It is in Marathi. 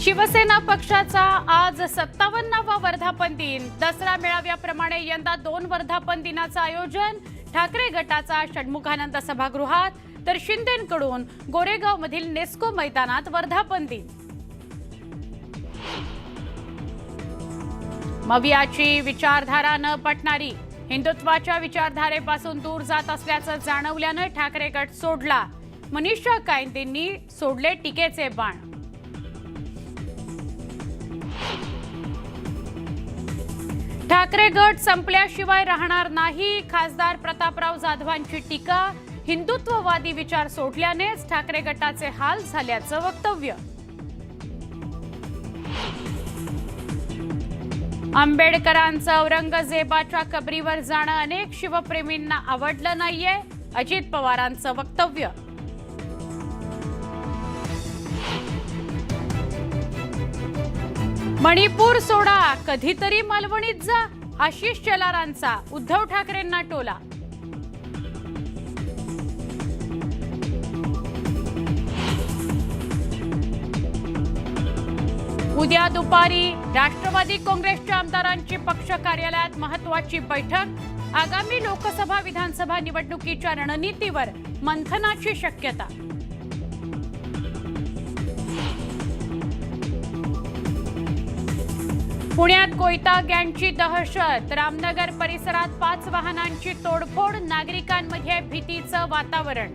शिवसेना पक्षाचा आज सत्तावन्नावा वर्धापन दिन. दसरा मेळाव्याप्रमाणे यंदा दोन वर्धापन दिनाचं आयोजन. ठाकरे गटाचा षण्मुखानंद सभागृहात. तर शिंदेकडून गोरेगाव मधील नेस्को मैदानात वर्धापन दिन. मवियाची विचारधारा न पटणारी हिंदुत्वाच्या विचारधारेपासून दूर जात असल्याचं जाणवल्यानं ठाकरे गट सोडला. मनीषा कायंदेंनी सोडले टीकेचे बाण. ठाकरे गट संपल्याशिवाय राहणार नाही. खासदार प्रतापराव जाधवांची टीका हिंदुत्ववादी विचार सोडल्यानेच ठाकरे गटाचे हाल झाल्याचं वक्तव्य. आंबेडकरांचं औरंगजेबाच्या कबरीवर जाणं अनेक शिवप्रेमींना आवडलं नाहीये अजित पवारांचं वक्तव्य. मणिपूर सोडा कधीतरी मालवणीत जा आशिष शेलारांचा उद्धव ठाकरेंना टोला. उद्या दुपारी राष्ट्रवादी काँग्रेसच्या आमदारांची पक्ष कार्यालयात महत्वाची बैठक. आगामी लोकसभा विधानसभा निवडणुकीच्या रणनीतीवर मंथनाची शक्यता. पुण्यात कोयता गँगची दहशत. रामनगर परिसरात पाच वाहनांची तोडफोड. नागरिकांमध्ये भीतीचं वातावरण.